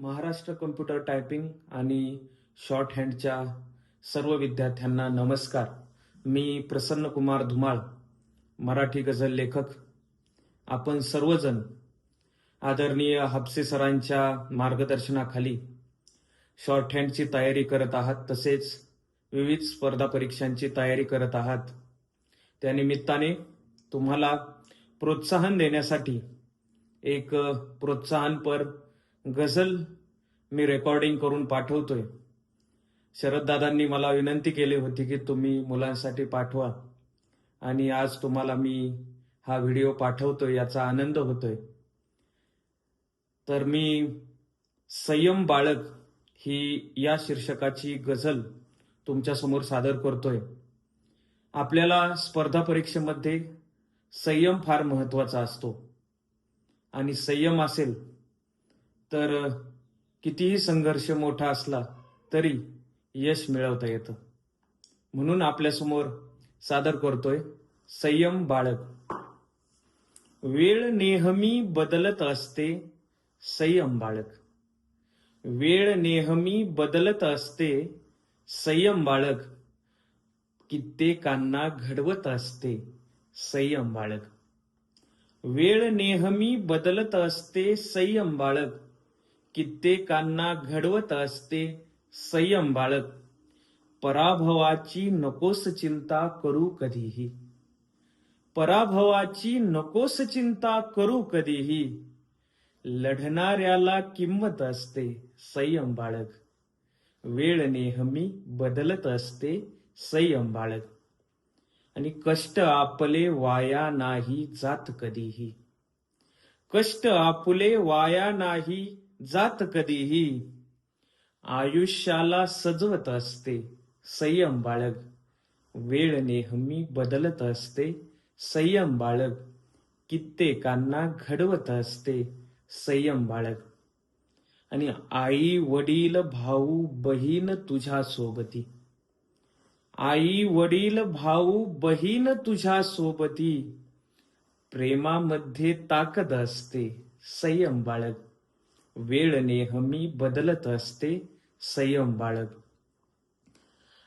Maharashtra computer typing आणि short हँडच्या सर्व विद्यार्थ्यांना नमस्कार. मी प्रसन्न कुमार धुमाळ मराठी गझल लेखक. आपण सर्वजण आदरणीय हापसे सरांच्या मार्गदर्शनाखाली शॉर्ट हँडची तयारी करत आहात तसेच विविध स्पर्धा परीक्षांची तयारी करत आहात. त्यानिमित्ताने तुम्हाला प्रोत्साहन देण्यासाठी एक प्रोत्साहनपर गझल मी रेकॉर्डिंग करून पाठवतोय. शरददादांनी मला विनंती केली होती की तुम्ही मुलांसाठी पाठवा. आणि आज तुम्हाला मी हा व्हिडिओ पाठवतोय याचा आनंद होतोय. तर मी संयम बाळक ही या शीर्षकाची गझल तुमच्यासमोर सादर करतोय. आपल्याला स्पर्धा परीक्षेमध्ये संयम फार महत्त्वाचा असतो. आणि संयम असेल तर कितीही संघर्ष मोठा असला तरी यश मिळवता येतं. म्हणून आपल्यासमोर सादर करतोय संयम बाळग. वेळ नेहमी बदलत असते संयम बाळग. वेळ नेहमी बदलत असते संयम बाळग. कित्येकांना घडवत असते संयम बाळग. वेळ नेहमी बदलत असते संयम बाळग. कित्येकांना घडवत असते संयम बाळग. पराभवाची नकोस चिंता करू कधीही. पराभवाची नकोस चिंता करू कधीही. लढणाऱ्याला किंमत असते संयम बाळग. वेळ नेहमी बदलत असते संयम बाळग. आणि कष्ट आपले वाया नाही जात कधीही. कष्ट आपले वाया नाही जात कधीही आयुष्याला सजवत असते संयम बाळग. वेळ नेहमी बदलत असते संयम बाळग. कित्येकांना घडवत असते संयम बाळग. आणि आई वडील भाऊ बहीण तुझ्या सोबती आई वडील भाऊ बहीण तुझ्या सोबती प्रेमामध्ये ताकद असते संयम बाळग. वेळ नेहमी बदलत असते संयम बाळग.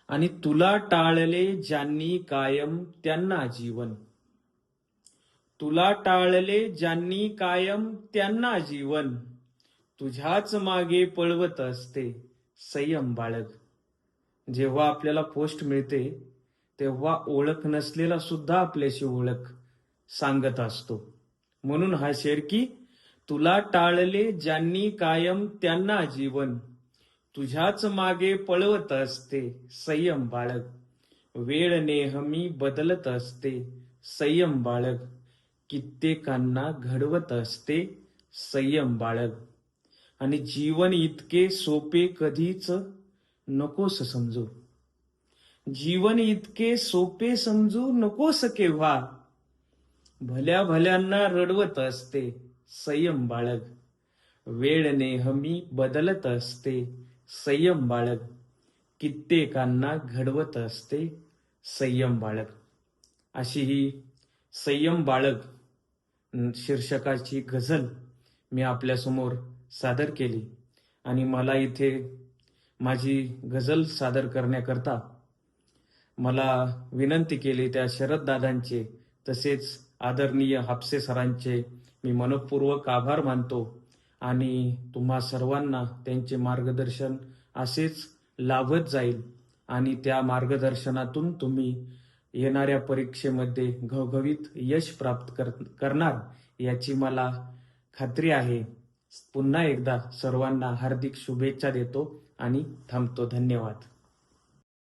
आणि तुला टाळले ज्यांनी कायम त्यांना जीवन. तुला टाळले ज्यांनी कायम त्यांना जीवन. तुझ्याच मागे पळवत असते संयम बाळग. जेव्हा आपल्याला पोस्ट मिळते तेव्हा ओळख नसलेला सुद्धा आपल्याशी ओळख सांगत असतो. म्हणून हा शेर की तुला टाळले ज्यांनी कायम त्यांना जीवन. तुझ्याच मागे पळवत असते संयम बाळग. वेळ नेहमी बदलत असते संयम बाळग. कित्येकांना घडवत असते संयम बाळग. आणि जीवन इतके सोपे कधीच नकोस समजू. जीवन इतके सोपे समजू नकोस केव्हा? भल्या भल्यांना रडवत असते. संयम बाळग. वेळ नेहमी बदलत असते संयम बाळग. कित्येकांना घडवत असते संयम बाळग. अशी ही संयम बाळग शीर्षकाची गझल मी आपल्यासमोर सादर केली. आणि मला इथे माझी गझल सादर करण्याकरता मला विनंती केली त्या शरद दादांचे तसेच आदरणीय हापसे सरांचे मी मनपूर्वक आभार मानतो आणि तुम्हा सर्वांना त्यांचे मार्गदर्शन असेच लाभत जाईल आणि त्या मार्गदर्शनातून तुम्ही येणाऱ्या परीक्षेमध्ये घवघवीत यश प्राप्त कर करणार याची मला खात्री आहे. पुन्हा एकदा सर्वांना हार्दिक शुभेच्छा देतो आणि थांबतो. धन्यवाद.